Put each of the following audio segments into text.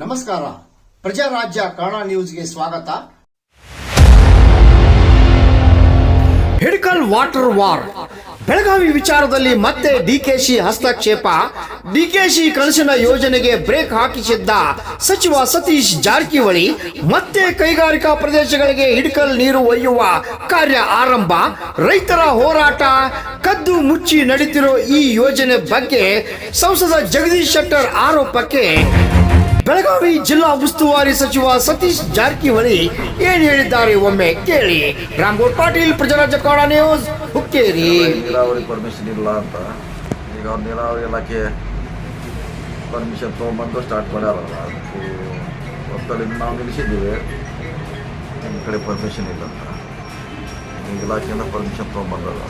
ನಮಸ್ಕಾರ. ಪ್ರಜಾರಾಜ್ಯ ಕನ್ನಡ ನ್ಯೂಸ್ಗೆ ಸ್ವಾಗತ. Hidkal water war. ಬೆಳಗಾವಿ ವಿಚಾರದಲ್ಲಿ ಮತ್ತೆ ಡಿಕೆಶಿ ಹಸ್ತಕ್ಷೇಪ. ಡಿಕೆಶಿ ಕನಸಿನ ಯೋಜನೆಗೆ ಬ್ರೇಕ್ ಹಾಕಿಸಿದ್ದ ಸಚಿವ ಸತೀಶ್ ಜಾರಕಿಹೊಳಿ ಮತ್ತೆ ಕೈಗಾರಿಕಾ ಪ್ರದೇಶಗಳಿಗೆ ಹಿಡ್ಕಲ್ ನೀರು ಒಯ್ಯುವ ಕಾರ್ಯ ಆರಂಭ. ರೈತರ ಹೋರಾಟ, ಕದ್ದು ಮುಚ್ಚಿ ನಡೀತಿರೋ ಈ ಯೋಜನೆ ಬಗ್ಗೆ ಸಂಸದ ಜಗದೀಶ್ ಶೆಟ್ಟರ್ ಆರೋಪಕ್ಕೆ ಬೆಳಗಾವಿ ಜಿಲ್ಲಾ ಉಸ್ತುವಾರಿ ಸಚಿವ ಸತೀಶ್ ಜಾರಕಿಹೊಳಿ ಏನ್ ಹೇಳಿದ್ದಾರೆ ಒಮ್ಮೆ ಕೇಳಿ. ರಾಮ್ಗೋಡ್ ಪಾಟೀಲ್ ಪ್ರಜಾರಾಜ್ಯ ಕನ್ನಡ ನ್ಯೂಸ್, ಹುಕ್ಕೇರಿ. ನೀರಾವರಿ ಪರ್ಮಿಷನ್ ಇಲ್ಲ ಅಂತ. ಈಗ ಅವ್ರು ನೀರಾವರಿ ಇಲಾಖೆ ಪರ್ಮಿಷನ್ ತೊಗೊಂಬಂದು ಸ್ಟಾರ್ಟ್ ಮಾಡ್ಯಾರಲ್ಲ. ಒತ್ತಲ್ಲಿ ನಾವು ನಿಲ್ಲಿಸಿದ್ದೀವಿ. ನಿಮ್ಮ ಕಡೆ ಪರ್ಮಿಷನ್ ಇಲ್ಲ ಅಂತ. ಇಲಾಖೆಯಿಂದ ಪರ್ಮಿಷನ್ ತೊಗೊಂಬಂದಲ್ಲ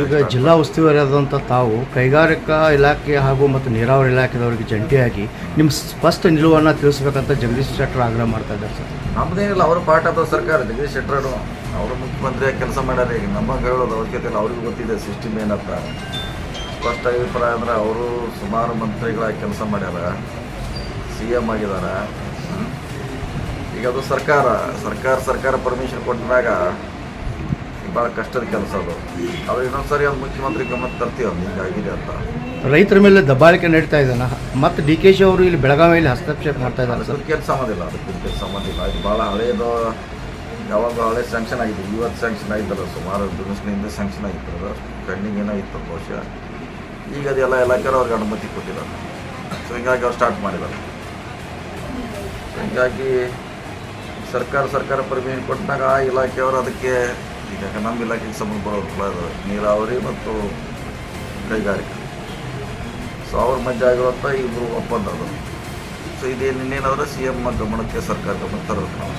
ಈಗ ಜಿಲ್ಲಾ ಉಸ್ತುವಾರಿ ಆದಂಥ ತಾವು ಕೈಗಾರಿಕಾ ಇಲಾಖೆ ಹಾಗೂ ಮತ್ತು ನೀರಾವರಿ ಇಲಾಖೆದವರಿಗೆ ಜಂಟಿಯಾಗಿ ನಿಮ್ಮ ಸ್ಪಷ್ಟ ನಿಲುವನ್ನು ತಿಳಿಸ್ಬೇಕಂತ ಜಗದೀಶ್ ಶೆಟ್ಟರ್ ಆಗ್ರಹ ಮಾಡ್ತಾ ಇದ್ದಾರೆ ಸರ್. ನಮ್ಮದೇನಿಲ್ಲ ಅವರು ಪಾಠ ಆದ ಸರ್ಕಾರ. ಜಗದೀಶ್ ಶೆಟ್ಟರು, ಅವರು ಮುಖ್ಯಮಂತ್ರಿಯಾಗಿ ಕೆಲಸ ಮಾಡ್ಯಾರ. ಈಗ ನಮ್ಮ ಹೇಳೋದು ಅವಶ್ಯಕತೆ ಅವ್ರಿಗೂ ಗೊತ್ತಿದೆ ಸಿಸ್ಟಮ್ ಏನಪ್ಪ ಸ್ಪಷ್ಟ ಅಭಿಪ್ರಾಯ ಅಂದ್ರೆ ಅವರು ಸುಮಾರು ಮಂತ್ರಿಗಳಾಗಿ ಕೆಲಸ ಮಾಡ್ಯಾರ ಸಿ ಎಂ ಆಗಿದಾರ. ಈಗ ಅದು ಸರ್ಕಾರ ಸರ್ಕಾರ ಸರ್ಕಾರ ಪರ್ಮಿಷನ್ ಕೊಟ್ಟಾಗ ಭಾಳ ಕಷ್ಟದ ಕೆಲಸ ಅದು. ಅದು ಇನ್ನೊಂದ್ಸರಿ ಅದು ಮುಖ್ಯಮಂತ್ರಿ ಗಮನ ತರ್ತೀವಿ ಅದು ಹಿಂಗಾಗಿದೆ ಅಂತ. ರೈತರ ಮೇಲೆ ದಬ್ಬಾಳಿಕೆ ನಡೀತಾ ಇದ್ದಾನೆ ಮತ್ತು ಡಿ ಕೆ ಶಿ ಅವರು ಇಲ್ಲಿ ಬೆಳಗಾವಿಯಲ್ಲಿ ಹಸ್ತಕ್ಷೇಪ ಮಾಡ್ತಾ ಇದ್ದಾರೆ ಸರ್. ಕೆಲಸ ಇಲ್ಲ ಅದಕ್ಕೆ ಕೆಲಸ ಇಲ್ಲ. ಇದು ಭಾಳ ಹಳೆಯದು ಯಾವಾಗ ಹಳೆ ಸ್ಯಾಂಕ್ಷನ್ ಆಗಿದೆ ಇವತ್ತು ಸ್ಯಾಂಕ್ಷನ್ ಆಗಿದ್ದಲ್ಲ ಸುಮಾರು ದಿವಸದಿಂದ ಸ್ಯಾಂಕ್ಷನ್ ಆಗಿತ್ತು ಅದು. ಪೆಂಡಿಂಗ್ ಏನೋ ಇತ್ತು ಬಹುಶಃ. ಈಗ ಅದೆಲ್ಲ ಇಲಾಖೆ ಅವ್ರಿಗೆ ಅನುಮತಿ ಕೊಟ್ಟಿದ್ದಾರೆ. ಸೊ ಹಿಂಗಾಗಿ ಅವ್ರು ಸ್ಟಾರ್ಟ್ ಮಾಡಿದ್ದಾರೆ. ಹಿಂಗಾಗಿ ಸರ್ಕಾರ ಸರ್ಕಾರ ಪರ್ಮಿಷನ್ ಕೊಟ್ಟಾಗ ಆ ಇಲಾಖೆಯವರು ಅದಕ್ಕೆ ಈಗ ನಮ್ಮ ಇಲಾಖೆಗೆ ಸಂಬಂಧ ಬರೋದಿಲ್ಲ ಅದು ನೀರಾವರಿ ಮತ್ತು ಕೈಗಾರಿಕೆ. ಸೊ ಅವ್ರ ಮಧ್ಯೆ ಆಗಿರುವಂಥ ಇಬ್ಬರು ಒಪ್ಪಂದ ಅದು ಸೊ ಇದೇನು ಇನ್ನೇನಾದ್ರೆ ಸಿ ಎಂ ಗಮನಕ್ಕೆ ಸರ್ಕಾರ ಗಮನ ತರಬೇಕು ನಾವು